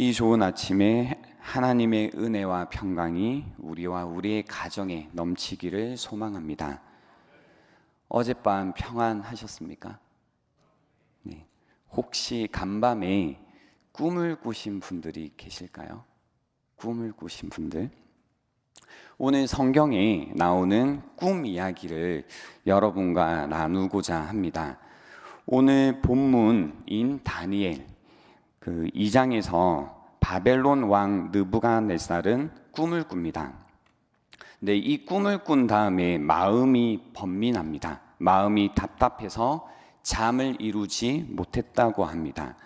이 좋은 아침에 하나님의 은혜와 평강이 우리와 우리의 가정에 넘치기를 소망합니다. 어젯밤 평안하셨습니까? 네. 혹시 간밤에 꿈을 꾸신 분들이 계실까요? 꿈을 꾸신 분들? 오늘 성경에 나오는 꿈 이야기를 여러분과 나누고자 합니다. 오늘 본문인 다니엘 그 2장에서 바벨론 왕 느부갓네살은 꿈을 꿉니다. 근데 이 꿈을 꾼 다음에 마음이 번민합니다. 마음이 답답해서 잠을 이루지 못했다고 합니다.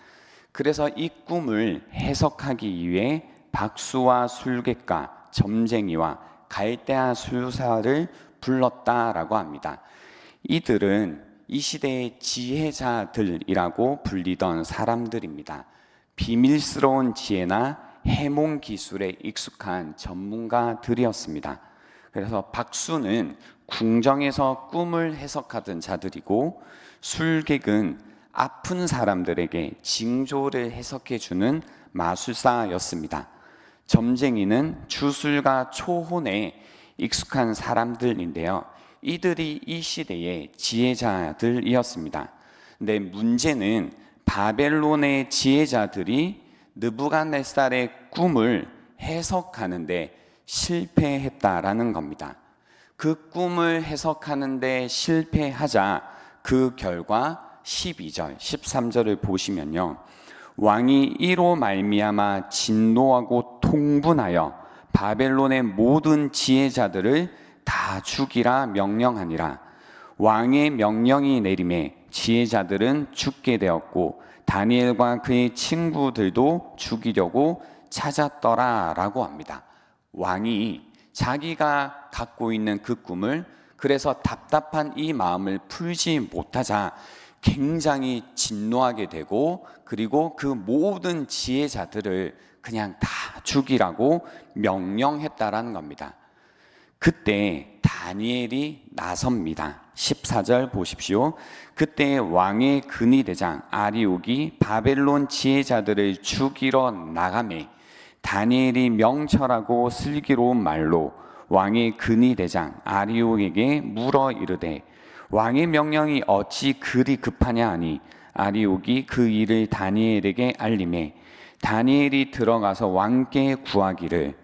그래서 이 꿈을 해석하기 위해 박수와 술객과 점쟁이와 갈대아 술사를 불렀다라고 합니다. 이들은 이 시대의 지혜자들이라고 불리던 사람들입니다. 비밀스러운 지혜나 해몽 기술에 익숙한 전문가들이었습니다. 그래서 박수는 궁정에서 꿈을 해석하던 자들이고 술객은 아픈 사람들에게 징조를 해석해 주는 마술사였습니다. 점쟁이는 주술과 초혼에 익숙한 사람들인데요. 이들이 이 시대의 지혜자들이었습니다. 근데 문제는 바벨론의 지혜자들이 느부갓네살의 꿈을 해석하는데 실패했다라는 겁니다. 그 꿈을 해석하는데 실패하자 그 결과 12절, 13절을 보시면요. 왕이 이로 말미암아 진노하고 통분하여 바벨론의 모든 지혜자들을 다 죽이라 명령하니라. 왕의 명령이 내림에 지혜자들은 죽게 되었고 다니엘과 그의 친구들도 죽이려고 찾았더라라고 합니다. 왕이 자기가 갖고 있는 그 꿈을 그래서 답답한 이 마음을 풀지 못하자 굉장히 진노하게 되고 그리고 그 모든 지혜자들을 그냥 다 죽이라고 명령했다라는 겁니다. 그때 다니엘이 나섭니다. 14절 보십시오. 그때 왕의 근위 대장 아리옥이 바벨론 지혜자들을 죽이러 나가매 다니엘이 명철하고 슬기로운 말로 왕의 근위 대장 아리옥에게 물어 이르되 왕의 명령이 어찌 그리 급하냐 하니 아리옥이 그 일을 다니엘에게 알림해 다니엘이 들어가서 왕께 구하기를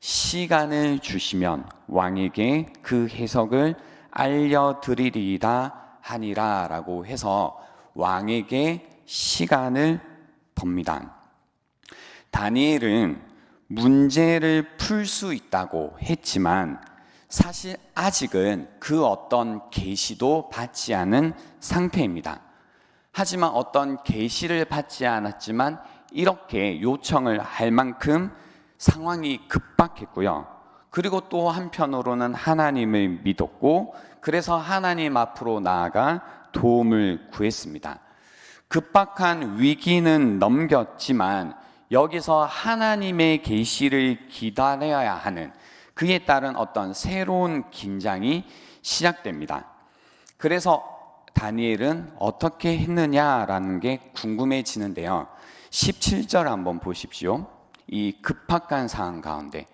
시간을 주시면 왕에게 그 해석을 알려드리리이다 하니라 라고 해서 왕에게 시간을 법니다. 다니엘은 문제를 풀 수 있다고 했지만 사실 아직은 그 어떤 계시도 받지 않은 상태입니다. 하지만 어떤 계시를 받지 않았지만 이렇게 요청을 할 만큼 상황이 급박했고요. 그리고 또 한편으로는 하나님을 믿었고 그래서 하나님 앞으로 나아가 도움을 구했습니다. 급박한 위기는 넘겼지만 여기서 하나님의 계시를 기다려야 하는 그에 따른 어떤 새로운 긴장이 시작됩니다. 그래서 다니엘은 어떻게 했느냐라는 게 궁금해지는데요. 17절 한번 보십시오. 이 급박한 상황 가운데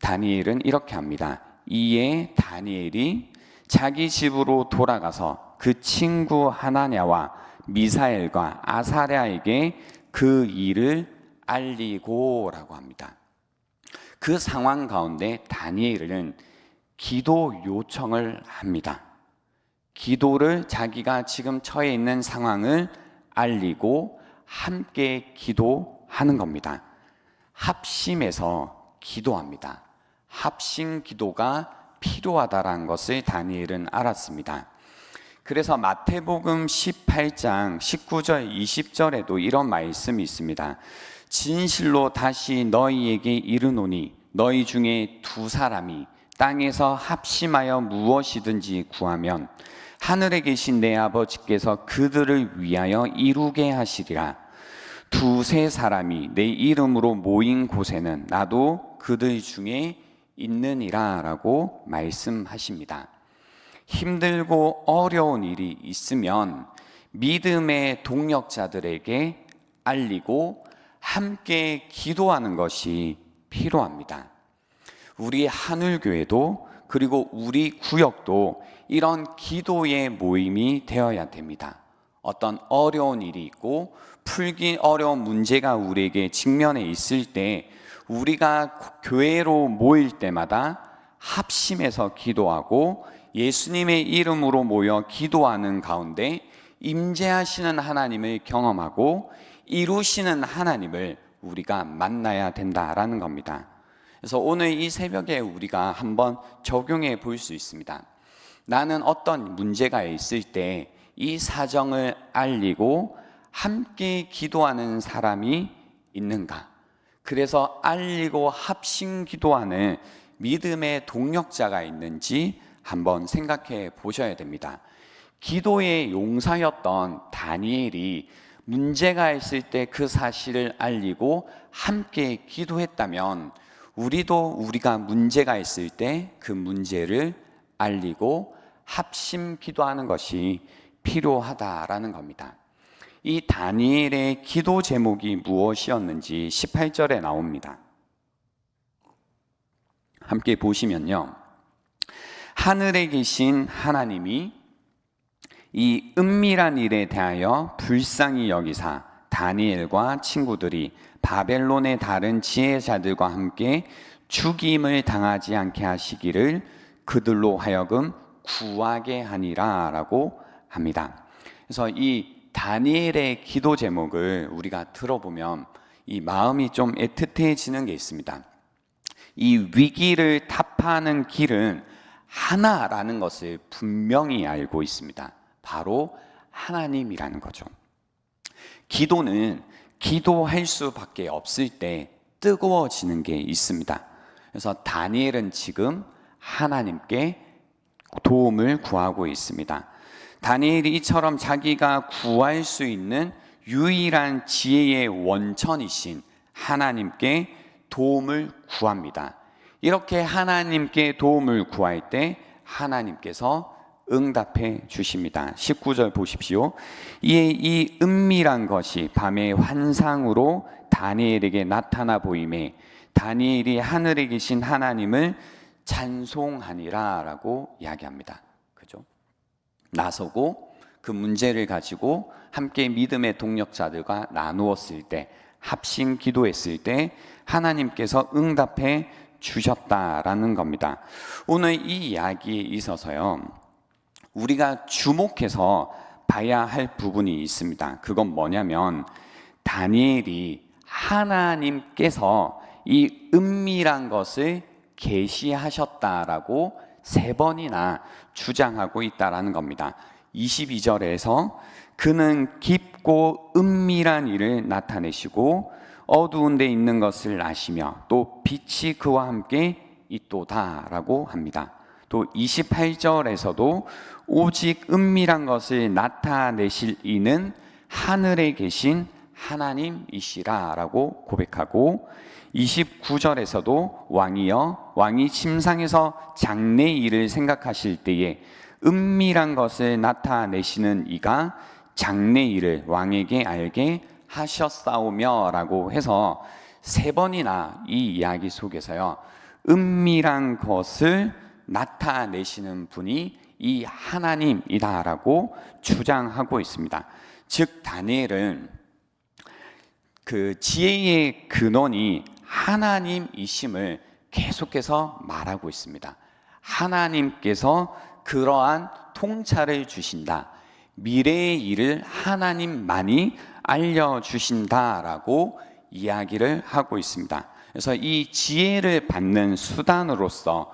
다니엘은 이렇게 합니다. 이에 다니엘이 자기 집으로 돌아가서 그 친구 하나냐와 미사엘과 아사랴에게 그 일을 알리고라고 합니다. 그 상황 가운데 다니엘은 기도 요청을 합니다. 기도를 자기가 지금 처해 있는 상황을 알리고 함께 기도하는 겁니다. 합심해서 기도합니다. 합심 기도가 필요하다라는 것을 다니엘은 알았습니다. 그래서 마태복음 18장 19절 20절에도 이런 말씀이 있습니다. 진실로 다시 너희에게 이르노니 너희 중에 두 사람이 땅에서 합심하여 무엇이든지 구하면 하늘에 계신 내 아버지께서 그들을 위하여 이루게 하시리라. 두세 사람이 내 이름으로 모인 곳에는 나도 그들 중에 있느니라 라고 말씀하십니다. 힘들고 어려운 일이 있으면 믿음의 동력자들에게 알리고 함께 기도하는 것이 필요합니다. 우리 하늘교회도 그리고 우리 구역도 이런 기도의 모임이 되어야 됩니다. 어떤 어려운 일이 있고 풀기 어려운 문제가 우리에게 직면해 있을 때 우리가 교회로 모일 때마다 합심해서 기도하고 예수님의 이름으로 모여 기도하는 가운데 임재하시는 하나님을 경험하고 이루시는 하나님을 우리가 만나야 된다라는 겁니다. 그래서 오늘 이 새벽에 우리가 한번 적용해 볼 수 있습니다. 나는 어떤 문제가 있을 때 이 사정을 알리고 함께 기도하는 사람이 있는가? 그래서 알리고 합심 기도하는 믿음의 동력자가 있는지 한번 생각해 보셔야 됩니다. 기도의 용사였던 다니엘이 문제가 있을 때 그 사실을 알리고 함께 기도했다면 우리도 우리가 문제가 있을 때 그 문제를 알리고 합심 기도하는 것이 필요하다라는 겁니다. 이 다니엘의 기도 제목이 무엇이었는지 18절에 나옵니다. 함께 보시면요. 하늘에 계신 하나님이 이 은밀한 일에 대하여 불쌍히 여기사 다니엘과 친구들이 바벨론의 다른 지혜자들과 함께 죽임을 당하지 않게 하시기를 그들로 하여금 구하게 하니라 라고 합니다. 그래서 이 다니엘의 기도 제목을 우리가 들어보면 이 마음이 좀 애틋해지는 게 있습니다. 이 위기를 타파하는 길은 하나라는 것을 분명히 알고 있습니다. 바로 하나님이라는 거죠. 기도는 기도할 수밖에 없을 때 뜨거워지는 게 있습니다. 그래서 다니엘은 지금 하나님께 도움을 구하고 있습니다. 다니엘이 이처럼 자기가 구할 수 있는 유일한 지혜의 원천이신 하나님께 도움을 구합니다. 이렇게 하나님께 도움을 구할 때 하나님께서 응답해 주십니다. 19절 보십시오. 이에 이 은밀한 것이 밤의 환상으로 다니엘에게 나타나 보임에 다니엘이 하늘에 계신 하나님을 찬송하니라라고 이야기합니다. 나서고 그 문제를 가지고 함께 믿음의 동력자들과 나누었을 때 합심 기도했을 때 하나님께서 응답해 주셨다라는 겁니다. 오늘 이 이야기에 있어서요. 우리가 주목해서 봐야 할 부분이 있습니다. 그건 뭐냐면 다니엘이 하나님께서 이 은밀한 것을 계시하셨다라고 세 번이나 주장하고 있다라는 겁니다. 22절에서 그는 깊고 은밀한 일을 나타내시고 어두운 데 있는 것을 아시며 또 빛이 그와 함께 있도다라고 합니다. 또 28절에서도 오직 은밀한 것을 나타내실 이는 하늘에 계신 하나님이시라라고 고백하고 29절에서도 왕이여 왕이 침상에서 장래 일을 생각하실 때에 은밀한 것을 나타내시는 이가 장래 일을 왕에게 알게 하셨사오며라고 해서 세 번이나 이 이야기 속에서요 은밀한 것을 나타내시는 분이 이 하나님이다라고 주장하고 있습니다. 즉 다니엘은 그 지혜의 근원이 하나님이심을 계속해서 말하고 있습니다. 하나님께서 그러한 통찰을 주신다. 미래의 일을 하나님만이 알려주신다라고 이야기를 하고 있습니다. 그래서 이 지혜를 받는 수단으로서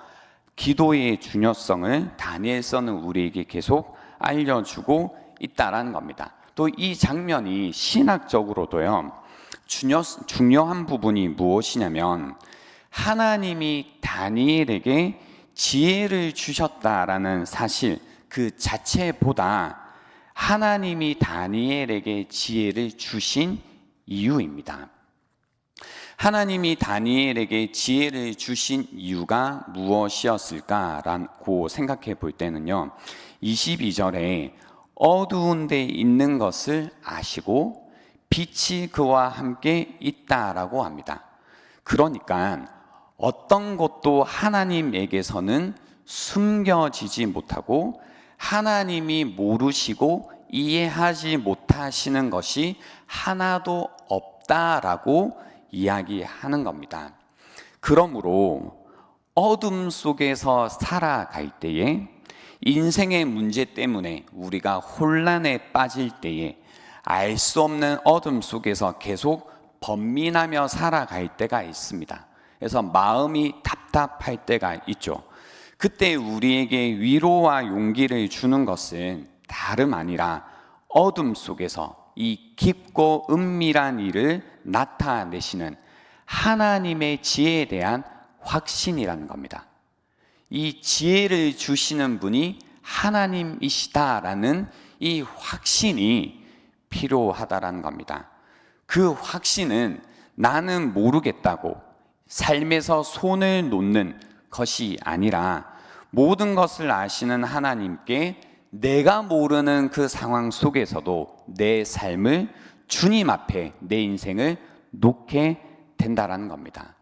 기도의 중요성을 다니엘서는 우리에게 계속 알려주고 있다라는 겁니다. 또 이 장면이 신학적으로도요, 중요, 중요한 부분이 무엇이냐면, 하나님이 다니엘에게 지혜를 주셨다라는 사실 그 자체보다 하나님이 다니엘에게 지혜를 주신 이유입니다. 하나님이 다니엘에게 지혜를 주신 이유가 무엇이었을까라고 생각해 볼 때는요. 22절에 어두운 데 있는 것을 아시고 빛이 그와 함께 있다라고 합니다. 그러니까 어떤 것도 하나님에게서는 숨겨지지 못하고 하나님이 모르시고 이해하지 못하시는 것이 하나도 없다라고 이야기하는 겁니다. 그러므로 어둠 속에서 살아갈 때에 인생의 문제 때문에 우리가 혼란에 빠질 때에 알 수 없는 어둠 속에서 계속 번민하며 살아갈 때가 있습니다. 그래서 마음이 답답할 때가 있죠. 그때 우리에게 위로와 용기를 주는 것은 다름 아니라 어둠 속에서 이 깊고 은밀한 일을 나타내시는 하나님의 지혜에 대한 확신이라는 겁니다. 이 지혜를 주시는 분이 하나님이시다라는 이 확신이 필요하다라는 겁니다. 그 확신은 나는 모르겠다고 삶에서 손을 놓는 것이 아니라 모든 것을 아시는 하나님께 내가 모르는 그 상황 속에서도 내 삶을 주님 앞에 내 인생을 놓게 된다라는 겁니다.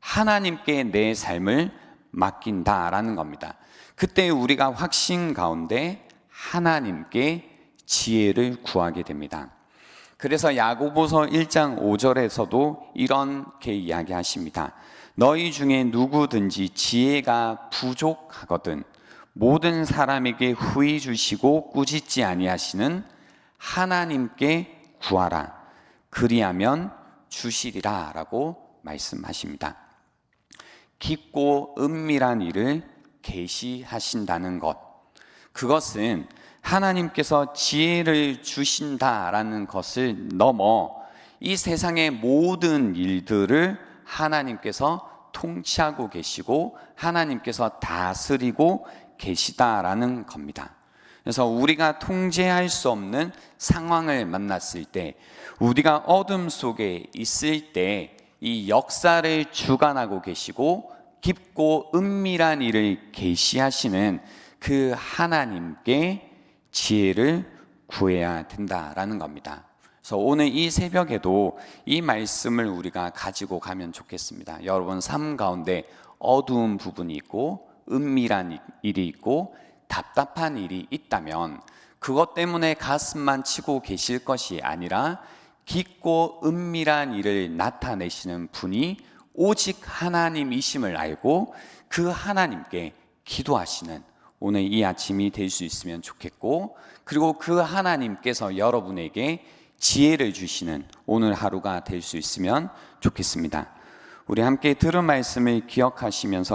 하나님께 내 삶을 맡긴다라는 겁니다. 그때 우리가 확신 가운데 하나님께 지혜를 구하게 됩니다. 그래서 야고보서 1장 5절에서도 이렇게 이야기하십니다. 너희 중에 누구든지 지혜가 부족하거든 모든 사람에게 후히 주시고 꾸짖지 아니하시는 하나님께 구하라 그리하면 주시리라 라고 말씀하십니다. 깊고 은밀한 일을 계시하신다는 것 그것은 하나님께서 지혜를 주신다라는 것을 넘어 이 세상의 모든 일들을 하나님께서 통치하고 계시고 하나님께서 다스리고 계시다라는 겁니다. 그래서 우리가 통제할 수 없는 상황을 만났을 때, 우리가 어둠 속에 있을 때 이 역사를 주관하고 계시고 깊고 은밀한 일을 계시하시는 그 하나님께 지혜를 구해야 된다라는 겁니다. 그래서 오늘 이 새벽에도 이 말씀을 우리가 가지고 가면 좋겠습니다. 여러분 삶 가운데 어두운 부분이 있고 은밀한 일이 있고 답답한 일이 있다면 그것 때문에 가슴만 치고 계실 것이 아니라 깊고 은밀한 일을 나타내시는 분이 오직 하나님이심을 알고 그 하나님께 기도하시는 오늘 이 아침이 될 수 있으면 좋겠고 그리고 그 하나님께서 여러분에게 지혜를 주시는 오늘 하루가 될 수 있으면 좋겠습니다. 우리 함께 들은 말씀을 기억하시면서